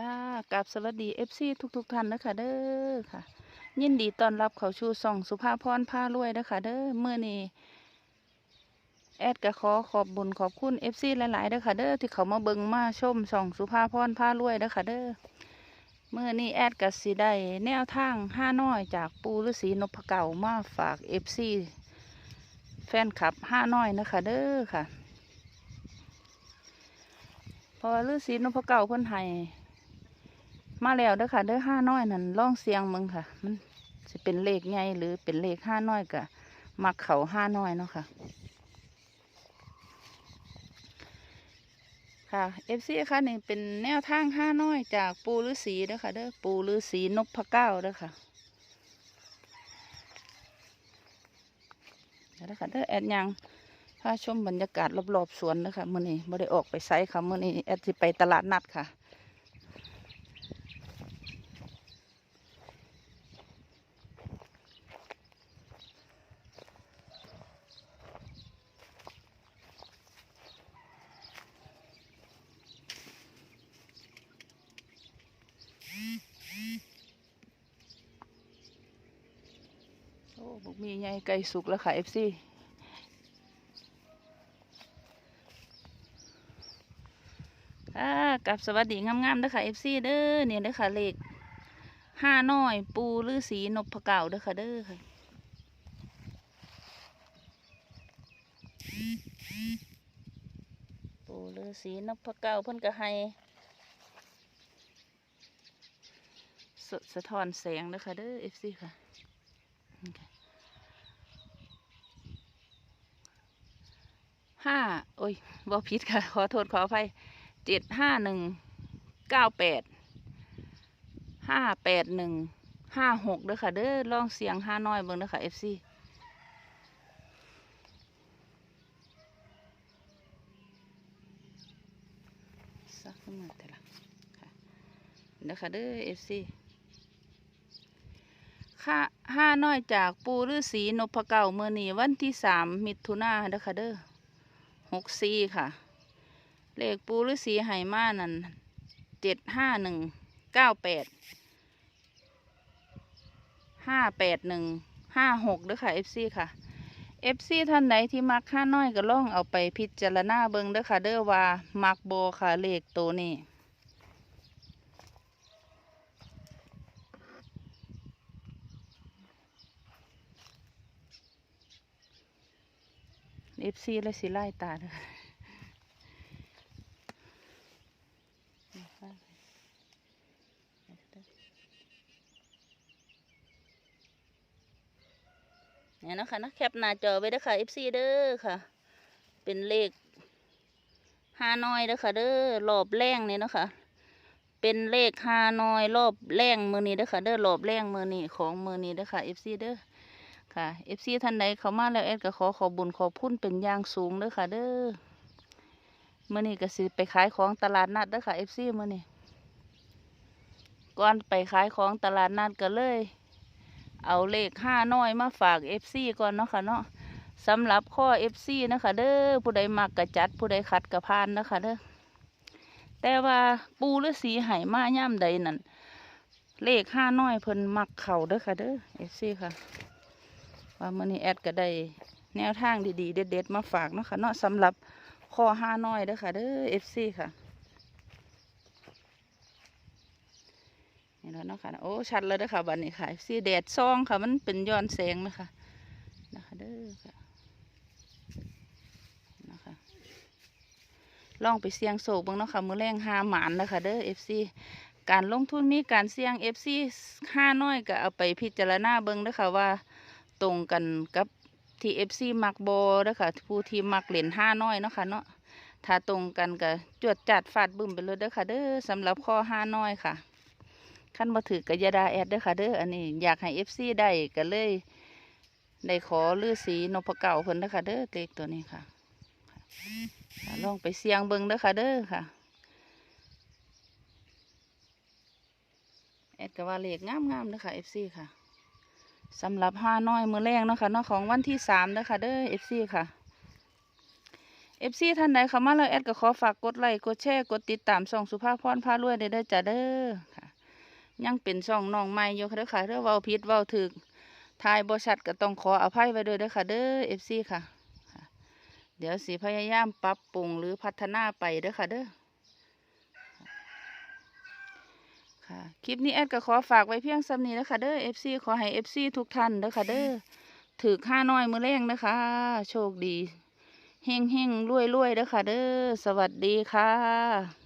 ค่ะกับสวัสดีเอฟซีทุก ๆ ท่านนะคะเด้อค่ะ ยินดีต้อนรับเขาชูส่องสุภาพรพารวยนะคะเด้อเมื่อนี้แอดก็ขอขอบบุญขอบคุณเอฟซีหลายๆเด้อค่ะเด้อที่เขามาเบิงมาชมส่องสุภาพรพารวยเด้อค่ะเด้อเมื่อนี้แอดก็สิได้แนวทางห้าน้อยจากปูฤาษีนพเก่ามาฝากเอฟซีแฟนคลับห้าน้อยนะคะเด้อค่ะ พอฤาษีนพเก่าเพิ่นให้ มาแล้วเด้อค่ะ เด้อห้าน้อยนั่นล่องเสียงมึงค่ะ มันจะเป็นเลขไงหรือเป็นเลขห้าน้อยกะมักเขาห้าน้อยเนาะค่ะ ค่ะเอฟซีค่ะนี่เป็นแนวทางห้าน้อยจากปูฤาษีเด้อค่ะ เด้อปูฤาษีนพเก้าเด้อค่ะเด้อค่ะเด้อแอดยังพาชมบรรยากาศรอบๆสวนเด้อค่ะมื้อนี้บ่ได้ออกไปไซค่ะมื้อนี้แอดสิไปตลาดนัดค่ะ โอ้บุก มีไงไก่สุกแล้วค่ะเอฟซีค่ะกับสวัสดีงามๆเด้อค่ะเอฟซีเด้อเนี่ยเด้อค่ะเลขห้าน้อย ปูฤาษีนพเก่าเด้อค่ะเด้อค่ะปูฤาษีนพเก่าเพิ่นก็ให้สสะท้อนแสงเด้อค่ะเด้อเอฟซีค่ะ ห้าโอ้ยบ่ผิดค่ะ ขอโทษขออภัยเจ็ดห้าหนึ่งเก้าแปดห้าแปดหนึ่งห้าหกเด้อค่ะ เด้อลองเสียงห้าน้อยเบิ่งเด้อค่ะ FC ซักขึ้นมาแต่ละค่ะเด้อค่ะเด้อ FC ค่าห้าน้อยจากปูฤาษีนพเก่าเมื่อนี้วันที่สามมิถุนาเด้อค่ะเด้อ หกสี่ค่ะ เลขปูฤาษีไหมานั่นเจ็ดห้าหนึ่งเก้าแปดห้าแปดหนึ่งห้าหกด้วยค่ะเอฟซีค่ะเอฟซีท่านใดที่มักค่าน้อยก็ล่องเอาไปพิจารณาเบิงเด้อค่ะเด้อว่ามักโบค่ะเลขตัวนี้ เอฟซีและสิไล่ตาเด้อเนี่ยนะคะนะแคปหน้าจอไว้เด้อค่ะ FC เด้อค่ะ เป็นเลขห้านอยเด้อค่ะ เด้อรอบแรงนี่นะคะ เป็นเลขห้านอยรอบแรงมือนี้เด้อค่ะ เด้อรอบแรงมือนี้ของมือนี้เด้อค่ะ FC เด้อ ค่ะ FC ท่านใดเข้ามาแล้วแอดก็ขอขอบุญขอพุ่นเป็นอย่างสูงเด้อค่ะ เด้อเมื่อนี้ก็สิไปขายของตลาดนัดเด้อค่ะ FC มื่อนี้ก่อนไปขายของตลาดนัดก็เลย เอาเลขห้าน้อยมาฝาก FC ก่อนเนาะค่ะเนาะสำหรับข้อ FC นะคะเด้อผู้ใดมักกระจัด ผู้ใดขัดกระพานนะคะเด้อแต่ว่าปูฤาษีไหมาย่ำใดนั่นเลขห้าน้อยเพิ่นมักเข่าเด้อค่ะเด้อ FC ค่ะ ว่ามื่อนี้แอดก็ได้แนวทางดีๆ เด็ดๆ มาฝากเนาะค่ะเนาะสำหรับข้อห้าน้อยเด้อค่ะเด้อ FC ค่ะนี่แล้วเนาะค่ะโอ้ชัดแล้วเด้อค่ะบัดนี้ค่ะ FC แดดซองค่ะมันเป็นย้อนแสงไหมคะนะคะเด้อค่ะนะคะลองไปเสี่ยงโศกบ้างเนาะค่ะมือแรงหาหมานนะคะเด้อ FC การลงทุนมีการเสี่ยง FC ห้าน้อยก็เอาไปพิจารณาเบิ่งเด้อค่ะว่า ตรงกันกับที่เอฟซีมักโบเด้อค่ะผู้ที่มักเหรียญห้าน้อยเนาะค่ะเนาะถ้าตรงกันก็จวดจัดฟาดบึ้มไปเลยเด้อค่ะเด้อสำหรับข้อห้าน้อยค่ะขั้นมาถือกระยาดาแอดเด้อค่ะเด้ออันนี้อยากให้เอฟซีได้ก็เลยได้ขอลือสีนพเก่าเพิ่นเด้อค่ะเด้อเลขตัวนี้ค่ะลองไปเสียงเบิ่งเด้อค่ะเด้อค่ะแอดก็ว่าเลขงามๆเด้อค่ะเอฟซีค่ะ สำหรับห้าน้อยมือแรงเนาะค่ะเนาะของวันที่สามเด้อค่ะเด้อเอฟซีค่ะ FC ท่านใดเข้ามาแล้วแอดก็ขอฝากกดไลค์กดแชร์กดติดตามช่องสุภาพพรพารวยได้เด้อจ้าเด้อค่ะ ยังเป็นช่องน้องใหม่อยู่ค่ะเด้อค่ะเด้อเว้าผิดเว้าถูกทายบ่ชัดก็ต้องขออภัยไว้ด้วยเด้อค่ะเด้อ FC ค่ะค่ะ เดี๋ยวสิพยายามปรับปรุงหรือพัฒนาไปเด้อค่ะเด้อ ค่ะ คลิปนี้แอดก็ขอฝากไว้เพียงซ้ำนี้นะคะเด้อเอฟซีขอให้เอฟซีทุกท่านนะค่ะเด้อถือค่าน้อยมือแรงนะคะ โชคดี เฮงเฮงรวยรวยนะค่ะเด้อ สวัสดีค่ะ